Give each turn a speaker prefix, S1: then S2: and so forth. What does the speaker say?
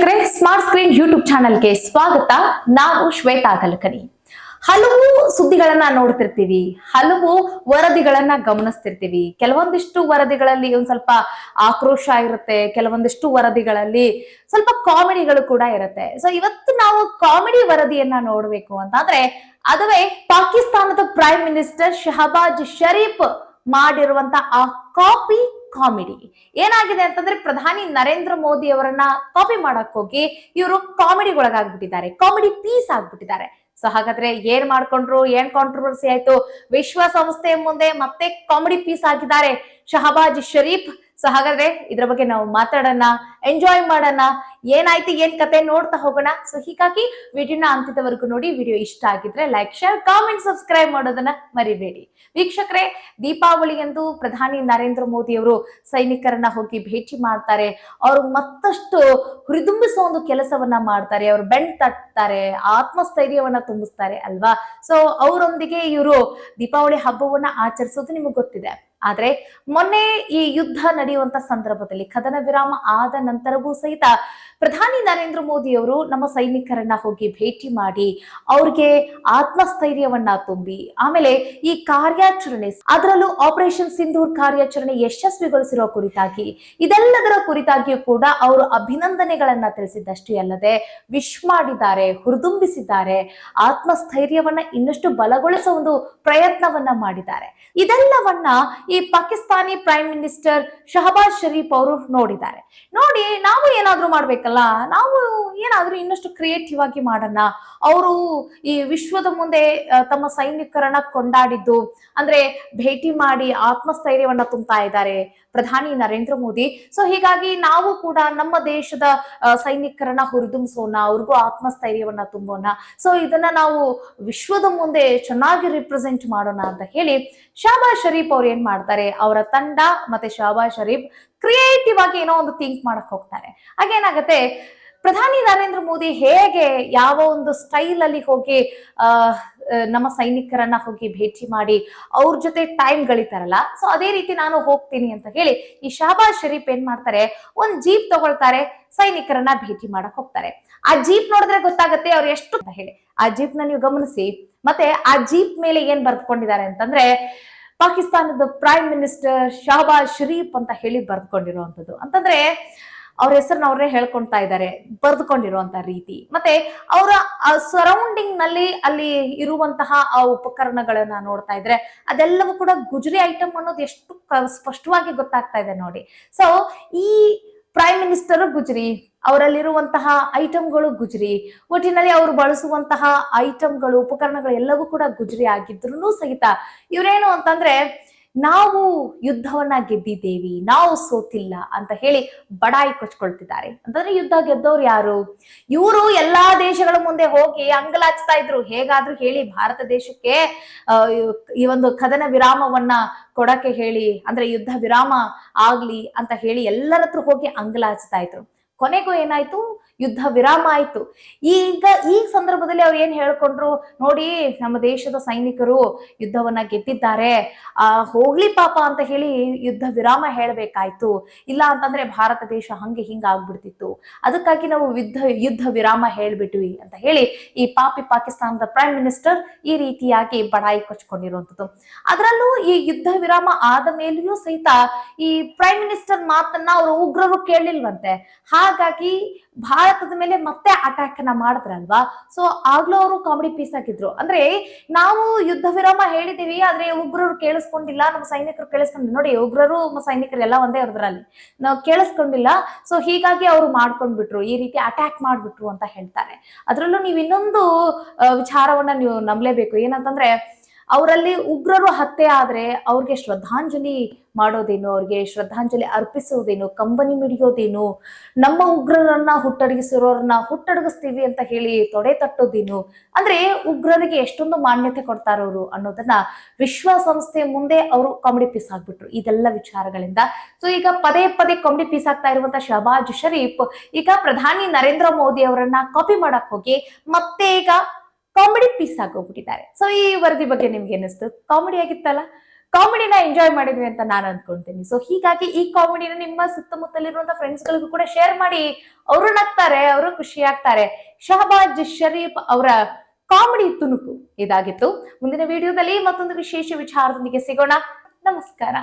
S1: ವೀಕ್ಷಕರೇ, smart screen YouTube ಚಾನೆಲ್ಗೆ ಸ್ವಾಗತ. ನಾವು ಶ್ವೇತಾ ಕಲಕನಿ. ಹಲವು ಸುದ್ದಿಗಳನ್ನ ನೋಡ್ತಿರ್ತೀವಿ, ಹಲವು ವರದಿಗಳನ್ನ ಗಮನಿಸ್ತಿರ್ತೀವಿ. ಕೆಲವೊಂದಿಷ್ಟು ವರದಿಗಳಲ್ಲಿ ಒಂದ್ ಸ್ವಲ್ಪ ಆಕ್ರೋಶ ಇರುತ್ತೆ, ಕೆಲವೊಂದಿಷ್ಟು ವರದಿಗಳಲ್ಲಿ ಸ್ವಲ್ಪ ಕಾಮಿಡಿಗಳು ಕೂಡ ಇರುತ್ತೆ. ಸೊ ಇವತ್ತು ನಾವು ಕಾಮಿಡಿ ವರದಿಯನ್ನ ನೋಡ್ಬೇಕು ಅಂತಂದ್ರೆ, ಅದುವೇ ಪಾಕಿಸ್ತಾನದ ಪ್ರೈಮ್ ಮಿನಿಸ್ಟರ್ ಶಹಬಾಜ್ ಶರೀಫ್ ಮಾಡಿರುವಂತ ಆ ಕಾಪಿ ಕಾಮಿಡಿ. ಏನಾಗಿದೆ ಅಂತಂದ್ರೆ ಪ್ರಧಾನಿ ನರೇಂದ್ರ ಮೋದಿ ಅವರನ್ನ ಕಾಪಿ ಮಾಡಕ್ ಹೋಗಿ ಇವರು ಕಾಮಿಡಿ ಒಳಗಾಗ್ಬಿಟ್ಟಿದ್ದಾರೆ. ಕಾಮಿಡಿ ಪೀಸ್ ಆಗ್ಬಿಟ್ಟಿದ್ದಾರೆ. ಸೊ ಹಾಗಾದ್ರೆ ಏನ್ ಮಾಡ್ಕೊಂಡ್ರು? ಏನ್ ಕಾಂಟ್ರವರ್ಸಿ ಆಯ್ತು? ವಿಶ್ವಸಂಸ್ಥೆ ಮುಂದೆ ಮತ್ತೆ ಕಾಮಿಡಿ ಪೀಸ್ ಆಗಿದ್ದಾರೆ. ಶಹಬಾಜ್ ಶರೀಫ್ ಸೊ ಹಾಗಾದ್ರೆ ಇದ್ರ ಬಗ್ಗೆ ನಾವು ಮಾತಾಡೋಣ ಎಂಜಾಯ್ ಮಾಡೋಣ, ಏನಾಯ್ತು, ಏನ್ ಕತೆ ನೋಡ್ತಾ ಹೋಗೋಣ. ಸೊ ಹೀಗಾಗಿ ವಿಡಿಯೋನ ಅಂತ್ಯದವರೆಗೂ ನೋಡಿ, ವಿಡಿಯೋ ಇಷ್ಟ ಆಗಿದ್ರೆ ಲೈಕ್ ಶೇರ್ ಕಾಮೆಂಟ್ ಸಬ್ಸ್ಕ್ರೈಬ್ ಮಾಡೋದನ್ನ ಮರಿಬೇಡಿ. ವೀಕ್ಷಕರೇ, ದೀಪಾವಳಿ ಎಂದು ಪ್ರಧಾನಿ ನರೇಂದ್ರ ಮೋದಿ ಅವರು ಸೈನಿಕರನ್ನ ಹೋಗಿ ಭೇಟಿ ಮಾಡ್ತಾರೆ. ಅವರು ಮತ್ತಷ್ಟು ಹುರಿದುಂಬಿಸುವ ಒಂದು ಕೆಲಸವನ್ನ ಮಾಡ್ತಾರೆ. ಅವರು ಬೆಂಡ್ ತಟ್ತಾರೆ, ಆತ್ಮಸ್ಥೈರ್ಯವನ್ನ ತುಂಬಿಸ್ತಾರೆ ಅಲ್ವಾ? ಸೊ ಅವರೊಂದಿಗೆ ಇವರು ದೀಪಾವಳಿ ಹಬ್ಬವನ್ನ ಆಚರಿಸೋದು ನಿಮಗೆ ಗೊತ್ತಿದೆ. ಆದ್ರೆ ಮೊನ್ನೆ ಈ ಯುದ್ಧ ನಡೆಯುವಂತ ಸಂದರ್ಭದಲ್ಲಿ ಕದನ ವಿರಾಮ ಆದ ನಂತರವೂ ಸಹಿತ ಪ್ರಧಾನಿ ನರೇಂದ್ರ ಮೋದಿ ಅವರು ನಮ್ಮ ಸೈನಿಕರನ್ನ ಹೋಗಿ ಭೇಟಿ ಮಾಡಿ ಅವ್ರಿಗೆ ಆತ್ಮಸ್ಥೈರ್ಯವನ್ನ ತುಂಬಿ, ಆಮೇಲೆ ಈ ಕಾರ್ಯಾಚರಣೆ ಅದರಲ್ಲೂ ಆಪರೇಷನ್ ಸಿಂಧೂರ್ ಕಾರ್ಯಾಚರಣೆ ಯಶಸ್ವಿಗೊಳಿಸಿರುವ ಕುರಿತಾಗಿ, ಇದೆಲ್ಲದರ ಕುರಿತಾಗಿಯೂ ಕೂಡ ಅವರು ಅಭಿನಂದನೆಗಳನ್ನ ತಿಳಿಸಿದ್ದಷ್ಟೇ ಅಲ್ಲದೆ ವಿಶ್ ಮಾಡಿದ್ದಾರೆ, ಹುರಿದುಂಬಿಸಿದ್ದಾರೆ, ಆತ್ಮಸ್ಥೈರ್ಯವನ್ನ ಇನ್ನಷ್ಟು ಬಲಗೊಳಿಸುವ ಒಂದು ಪ್ರಯತ್ನವನ್ನ ಮಾಡಿದ್ದಾರೆ. ಇದೆಲ್ಲವನ್ನ ಈ ಪಾಕಿಸ್ತಾನಿ ಪ್ರೈಮ್ ಮಿನಿಸ್ಟರ್ ಶಹಬಾಜ್ ಶರೀಫ್ ಅವರು ನೋಡಿದ್ದಾರೆ. ನೋಡಿ, ನಾವು ಏನಾದ್ರೂ ಮಾಡ್ಬೇಕಲ್ಲ. ನಾವು ಏನಾದ್ರೂ ಇನ್ನಷ್ಟು ಕ್ರಿಯೇಟಿವ್ ಆಗಿ ಮಾಡೋಣ. ಅವರು ಈ ವಿಶ್ವದ ಮುಂದೆ ತಮ್ಮ ಸೈನಿಕರನ್ನ ಕೊಂಡಾಡಿದ್ದು, ಅಂದ್ರೆ ಭೇಟಿ ಮಾಡಿ ಆತ್ಮಸ್ಥೈರ್ಯವನ್ನ ತುಂಬುತ್ತಾ ಇದ್ದಾರೆ ಪ್ರಧಾನಿ ನರೇಂದ್ರ ಮೋದಿ. ಸೊ ಹೀಗಾಗಿ ನಾವು ಕೂಡ ನಮ್ಮ ದೇಶದ ಸೈನಿಕರನ್ನ ಹುರಿದುಂಬಿಸೋಣ, ಅವ್ರಿಗೂ ಆತ್ಮಸ್ಥೈರ್ಯವನ್ನ ತುಂಬೋಣ. ಸೊ ಇದನ್ನ ನಾವು ವಿಶ್ವದ ಮುಂದೆ ಚೆನ್ನಾಗಿ ರಿಪ್ರೆಸೆಂಟ್ ಮಾಡೋಣ ಅಂತ ಹೇಳಿ ಶಾಬಾ ಶರೀಫ್ ಅವ್ರು ಏನ್ ಮಾಡ್ತಾರೆ? ಅವರ ತಂಡ ಮತ್ತೆ ಶಾಬಾ ಶರೀಫ್ ಕ್ರಿಯೇಟಿವ್ ಆಗಿ ಏನೋ ಒಂದು ಥಿಂಕ್ ಮಾಡಕ್ ಹೋಗ್ತಾರೆ. ಹಾಗೇನಾಗತ್ತೆ, ಪ್ರಧಾನಿ ನರೇಂದ್ರ ಮೋದಿ ಹೇಗೆ ಯಾವ ಒಂದು ಸ್ಟೈಲ್ ಅಲ್ಲಿ ಹೋಗಿ ನಮ್ಮ ಸೈನಿಕರನ್ನ ಹೋಗಿ ಭೇಟಿ ಮಾಡಿ, ಅವ್ರ ಜೊತೆ ಟೈಮ್ ಗಳಿತಾರಲ್ಲ ಸೊ ಅದೇ ರೀತಿ ನಾನು ಹೋಗ್ತೀನಿ ಅಂತ ಹೇಳಿ ಈ ಶಹಬಾಜ್ ಶರೀಫ್ ಏನ್ ಮಾಡ್ತಾರೆ, ಒಂದ್ ಜೀಪ್ ತಗೊಳ್ತಾರೆ, ಸೈನಿಕರನ್ನ ಭೇಟಿ ಮಾಡಕ್ ಹೋಗ್ತಾರೆ. ಆ ಜೀಪ್ ನೋಡಿದ್ರೆ ಗೊತ್ತಾಗತ್ತೆ ಅವ್ರು ಎಷ್ಟು ಅಂತ ಹೇಳಿ. ಆ ಜೀಪ್ನ ನೀವು ಗಮನಿಸಿ. ಮತ್ತೆ ಆ ಜೀಪ್ ಮೇಲೆ ಏನ್ ಬರ್ದ್ಕೊಂಡಿದ್ದಾರೆ ಅಂತಂದ್ರೆ ಪಾಕಿಸ್ತಾನದ ಪ್ರೈಮ್ ಮಿನಿಸ್ಟರ್ ಶಹಬಾಜ್ ಶರೀಫ್ ಅಂತ ಹೇಳಿ ಬರೆದ್ಕೊಂಡಿರುವಂಥದ್ದು. ಅಂತಂದ್ರೆ ಅವ್ರ ಹೆಸರನ್ನ ಅವರೇ ಹೇಳ್ಕೊಳ್ತಾ ಇದ್ದಾರೆ ಬರೆದುಕೊಂಡಿರುವಂತ ರೀತಿ. ಮತ್ತೆ ಅವರ ಸರೌಂಡಿಂಗ್ನಲ್ಲಿ ಅಲ್ಲಿ ಇರುವಂತಹ ಆ ಉಪಕರಣಗಳನ್ನ ನೋಡ್ತಾ ಇದ್ರೆ ಅದೆಲ್ಲವೂ ಕೂಡ ಗುಜರಿ ಐಟಮ್ ಅನ್ನೋದು ಎಷ್ಟು ಸ್ಪಷ್ಟವಾಗಿ ಗೊತ್ತಾಗ್ತಾ ಇದೆ ನೋಡಿ. ಸೊ ಈ ಪ್ರೈಮ್ ಮಿನಿಸ್ಟರ್ ಗುಜರಿ, ಅವರಲ್ಲಿರುವಂತಹ ಐಟಮ್ಗಳು ಗುಜರಿ, ಒಟ್ಟಿನಲ್ಲಿ ಅವರು ಬಳಸುವಂತಹ ಐಟಮ್ಗಳು ಉಪಕರಣಗಳು ಎಲ್ಲವೂ ಕೂಡ ಗುಜರಿ ಆಗಿದ್ರು ಸಹಿತ ಇವರೇನು ಅಂತಂದ್ರೆ ನಾವು ಯುದ್ಧವನ್ನ ಗೆದ್ದಿದ್ದೇವಿ, ನಾವು ಸೋತಿಲ್ಲ ಅಂತ ಹೇಳಿ ಬಡಾಯಿ ಕೊಚ್ಕೊಳ್ತಿದ್ದಾರೆ. ಅಂತಂದ್ರೆ ಯುದ್ಧ ಗೆದ್ದವ್ರು ಯಾರು? ಇವರು ಎಲ್ಲಾ ದೇಶಗಳ ಮುಂದೆ ಹೋಗಿ ಅಂಗಲಾಚ್ತಾ ಇದ್ರು. ಹೇಗಾದ್ರೂ ಹೇಳಿ ಭಾರತ ದೇಶಕ್ಕೆ ಈ ಒಂದು ಕದನ ವಿರಾಮವನ್ನ ಕೊಡಕ್ಕೆ ಹೇಳಿ, ಅಂದ್ರೆ ಯುದ್ಧ ವಿರಾಮ ಆಗ್ಲಿ ಅಂತ ಹೇಳಿ ಎಲ್ಲರ ಹತ್ರ ಹೋಗಿ ಅಂಗಲಾಚ್ತಾ ಇದ್ರು. ಕೊನೆಗೂ ಏನಾಯ್ತು? ಯುದ್ಧ ವಿರಾಮ ಆಯ್ತು. ಈಗ ಈ ಸಂದರ್ಭದಲ್ಲಿ ಅವ್ರು ಏನ್ ಹೇಳ್ಕೊಂಡ್ರು? ನೋಡಿ, ನಮ್ಮ ದೇಶದ ಸೈನಿಕರು ಯುದ್ಧವನ್ನ ಗೆದ್ದಿದ್ದಾರೆ. ಆ, ಹೋಗ್ಲಿ ಪಾಪ ಅಂತ ಹೇಳಿ ಯುದ್ಧ ವಿರಾಮ ಹೇಳ್ಬೇಕಾಯ್ತು. ಇಲ್ಲ ಅಂತಂದ್ರೆ ಭಾರತ ದೇಶ ಹಂಗೆ ಹಿಂಗ ಆಗ್ಬಿಡ್ತಿತ್ತು. ಅದಕ್ಕಾಗಿ ನಾವು ಯುದ್ಧ ಯುದ್ಧ ವಿರಾಮ ಹೇಳ್ಬಿಟ್ವಿ ಅಂತ ಹೇಳಿ ಈ ಪಾಪಿ ಪಾಕಿಸ್ತಾನದ ಪ್ರೈಮ್ ಮಿನಿಸ್ಟರ್ ಈ ರೀತಿಯಾಗಿ ಬಡಾಯಿ ಕೊಚ್ಕೊಂಡಿರುವಂತದ್ದು ಅದರಲ್ಲೂ ಈ ಯುದ್ಧ ವಿರಾಮ ಆದ ಮೇಲೆಯೂ ಸಹಿತ ಈ ಪ್ರೈಮ್ ಮಿನಿಸ್ಟರ್ ಮಾತನ್ನ ಅವರು ಉಗ್ರರು ಕೇಳಿಲ್ವಂತೆ ಹಾಗಾಗಿ ಭಾರತದ ಮೇಲೆ ಮತ್ತೆ ಅಟ್ಯಾಕ್ನ ಮಾಡಿದ್ರಲ್ವಾ? ಸೊ ಆಗ್ಲೂ ಅವರು ಕಾಮಿಡಿ ಪೀಸ್ ಹಾಕಿದ್ರು. ಅಂದ್ರೆ, ನಾವು ಯುದ್ಧ ವಿರಾಮ ಹೇಳಿದೀವಿ, ಆದ್ರೆ ಉಗ್ರರು ಕೇಳಿಸ್ಕೊಂಡಿಲ್ಲ, ನಮ್ಮ ಸೈನಿಕರು ಕೇಳಿಸ್ಕೊಂಡಿಲ್ಲ. ನೋಡಿ, ಉಗ್ರರು ಸೈನಿಕರು ಎಲ್ಲ ಒಂದೇ ಅದ್ರಲ್ಲಿ ನಾವು ಕೇಳಿಸ್ಕೊಂಡಿಲ್ಲ ಸೊ ಹೀಗಾಗಿ ಅವರು ಮಾಡ್ಕೊಂಡ್ಬಿಟ್ರು, ಈ ರೀತಿ ಅಟ್ಯಾಕ್ ಮಾಡ್ಬಿಟ್ರು ಅಂತ ಹೇಳ್ತಾರೆ. ಅದರಲ್ಲೂ ನೀವು ಇನ್ನೊಂದು ವಿಚಾರವನ್ನ ನೀವು ನಂಬಲೇಬೇಕು. ಏನಂತಂದ್ರೆ ಅವರಲ್ಲಿ ಉಗ್ರರು ಹತ್ಯೆ ಆದ್ರೆ ಅವ್ರಿಗೆ ಶ್ರದ್ಧಾಂಜಲಿ ಮಾಡೋದೇನು? ಅವ್ರಿಗೆ ಶ್ರದ್ಧಾಂಜಲಿ ಅರ್ಪಿಸೋದೇನು ಕಂಬನಿ ಮಿಡಿಯೋದೇನು? ನಮ್ಮ ಉಗ್ರರನ್ನ ಹುಟ್ಟಡಗಿಸಿರೋರನ್ನ ಹುಟ್ಟಡಗಿಸ್ತೀವಿ ಅಂತ ಹೇಳಿ ತೊಡೆ ತಟ್ಟೋದೇನು? ಅಂದ್ರೆ ಉಗ್ರರಿಗೆ ಎಷ್ಟೊಂದು ಮಾನ್ಯತೆ ಕೊಡ್ತಾರವರು ಅನ್ನೋದನ್ನ ವಿಶ್ವಸಂಸ್ಥೆ ಮುಂದೆ ಅವರು ಕಾಮಿಡಿ ಪೀಸ್ ಆಗ್ಬಿಟ್ರು ಇದೆಲ್ಲ ವಿಚಾರಗಳಿಂದ. ಸೊ ಈಗ ಪದೇ ಪದೇ ಕಾಮಿಡಿ ಪೀಸ್ ಆಗ್ತಾ ಇರುವಂತ ಶಹಬಾಜ್ ಶರೀಫ್ ಈಗ ಪ್ರಧಾನಿ ನರೇಂದ್ರ ಮೋದಿ ಅವರನ್ನ ಕಾಪಿ ಮಾಡಕ್ ಹೋಗಿ ಮತ್ತೆ ಈಗ ಕಾಮಿಡಿ ಪೀಸ್ ಆಗೋಗ್ಬಿಟ್ಟಿದ್ದಾರೆ ಸೊ ಈ ವರದಿ ಬಗ್ಗೆ ನಿಮ್ಗೆ ಏನಿಸ್ತು ಕಾಮಿಡಿ ಆಗಿತ್ತಲ್ಲ? ಕಾಮಿಡಿನ ಎಂಜಾಯ್ ಮಾಡಿದ್ವಿ ಅಂತ ನಾನು ಅನ್ಕೊಂತೀನಿ. ಸೊ ಹೀಗಾಗಿ ಈ ಕಾಮಿಡಿನ ನಿಮ್ಮ ಸುತ್ತಮುತ್ತಲಿರುವಂತ ಫ್ರೆಂಡ್ಸ್ ಗಳಿಗೂ ಕೂಡ ಶೇರ್ ಮಾಡಿ. ಅವರು ನಗ್ತಾರೆ, ಅವರು ಖುಷಿ ಆಗ್ತಾರೆ. ಶಹಬಾಜ್ ಶರೀಫ್ ಅವರ ಕಾಮಿಡಿ ತುಣುಕು ಇದಾಗಿತ್ತು. ಮುಂದಿನ ವಿಡಿಯೋದಲ್ಲಿ ಮತ್ತೊಂದು ವಿಶೇಷ ವಿಚಾರದೊಂದಿಗೆ ಸಿಗೋಣ. ನಮಸ್ಕಾರ.